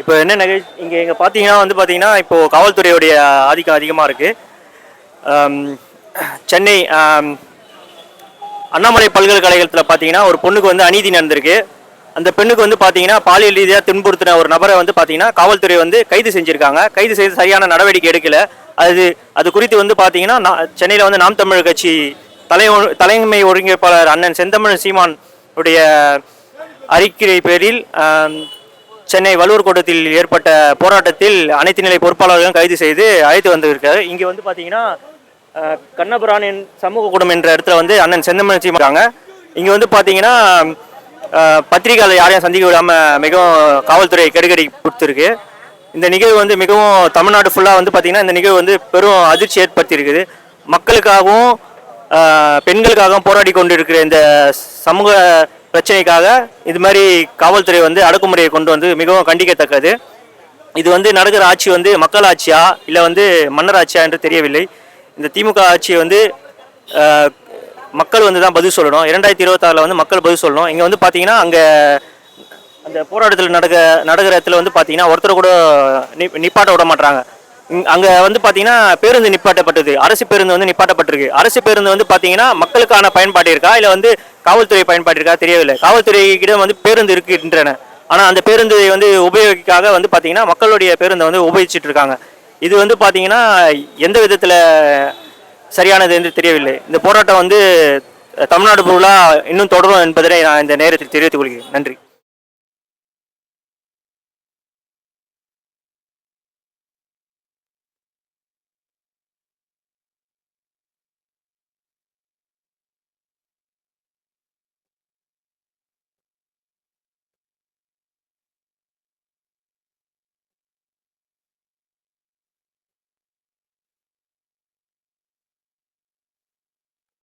இப்போ என்ன நிகழ்ச்சி இங்கே இங்கே பார்த்தீங்கன்னா வந்து பார்த்தீங்கன்னா இப்போது காவல்துறையுடைய ஆதிக்கம் அதிகமாக இருக்குது சென்னை அண்ணாமலை பல்கலைக்கழகத்தில் பார்த்தீங்கன்னா ஒரு பொண்ணுக்கு வந்து அநீதி நடந்திருக்கு. அந்த பெண்ணுக்கு வந்து பார்த்தீங்கன்னா பாலியல் ரீதியாக துன்புறுத்தின ஒரு நபரை வந்து பார்த்தீங்கன்னா காவல்துறை வந்து கைது செஞ்சுருக்காங்க. கைது செய்து சரியான நடவடிக்கை எடுக்கல. அது அது குறித்து வந்து பார்த்தீங்கன்னா சென்னையில் வந்து நாம் தமிழர் கட்சி தலை தலைமை ஒருங்கிணைப்பாளர் அண்ணன் செந்தமிழ் சீமான் உடைய அறிக்கை பேரில் சென்னை வள்ளுவர் கூட்டத்தில் ஏற்பட்ட போராட்டத்தில் அனைத்து நிலை பொறுப்பாளர்களும் கைது செய்து அழைத்து வந்திருக்காரு இங்கே வந்து பார்த்தீங்கன்னா கண்ணபுரானின் சமூக கூடம் என்ற இடத்துல வந்து அண்ணன் செந்தமனச்சி இருக்காங்க. இங்கே வந்து பார்த்தீங்கன்னா பத்திரிகையாளர் யாரையும் சந்திக்க விடாமல் மிகவும் காவல்துறை கெடுகடி கொடுத்துருக்கு. இந்த நிகழ்வு வந்து மிகவும் தமிழ்நாடு ஃபுல்லாக வந்து பார்த்தீங்கன்னா இந்த நிகழ்வு வந்து பெரும் அதிர்ச்சி ஏற்படுத்தியிருக்குது. மக்களுக்காகவும் பெண்களுக்காகவும் போராடி கொண்டிருக்கிற இந்த சமூக பிரச்சனைக்காக இது மாதிரி காவல்துறை வந்து அடக்குமுறையை கொண்டு வந்து மிகவும் கண்டிக்கத்தக்கது. இது வந்து நடக்கிற ஆட்சி வந்து மக்கள் ஆட்சியா இல்லை வந்து மன்னர் ஆட்சியா என்று தெரியவில்லை. இந்த திமுக ஆட்சியை வந்து மக்கள் வந்து தான் பதில் சொல்லணும். இரண்டாயிரத்தி இருபத்தாறில் வந்து மக்கள் பதில் சொல்லணும். இங்கே வந்து பார்த்தீங்கன்னா அங்கே அந்த போராட்டத்தில் நடக்க நடக்கிற இடத்துல வந்து பார்த்தீங்கன்னா ஒருத்தர் கூட நி நிப்பாட்ட விட மாட்டாங்க அங்கே வந்து பார்த்தீங்கன்னா பேருந்து நிப்பாட்டப்பட்டது. அரசு பேருந்து வந்து நிப்பாட்டப்பட்டிருக்கு. அரசு பேருந்து வந்து பார்த்தீங்கன்னா மக்களுக்கான பயன்பாடு இருக்கா? இல்லை வந்து காவல்துறை பயன்பாட்டிற்காக தெரியவில்லை. காவல்துறையிடம் வந்து பேருந்து இருக்கின்றன. ஆனால் அந்த பேருந்து வந்து உபயோகிக்காக வந்து பார்த்தீங்கன்னா மக்களுடைய பேருந்தை வந்து உபயோகிச்சுட்டு இருக்காங்க. இது வந்து பார்த்தீங்கன்னா எந்த விதத்தில் சரியானது என்று தெரியவில்லை. இந்த போராட்டம் வந்து தமிழ்நாடு பொருளாக இன்னும் தொடரும் என்பதை நான் இந்த நேரத்தில் தெரிவித்துக் கொள்கிறேன். நன்றி.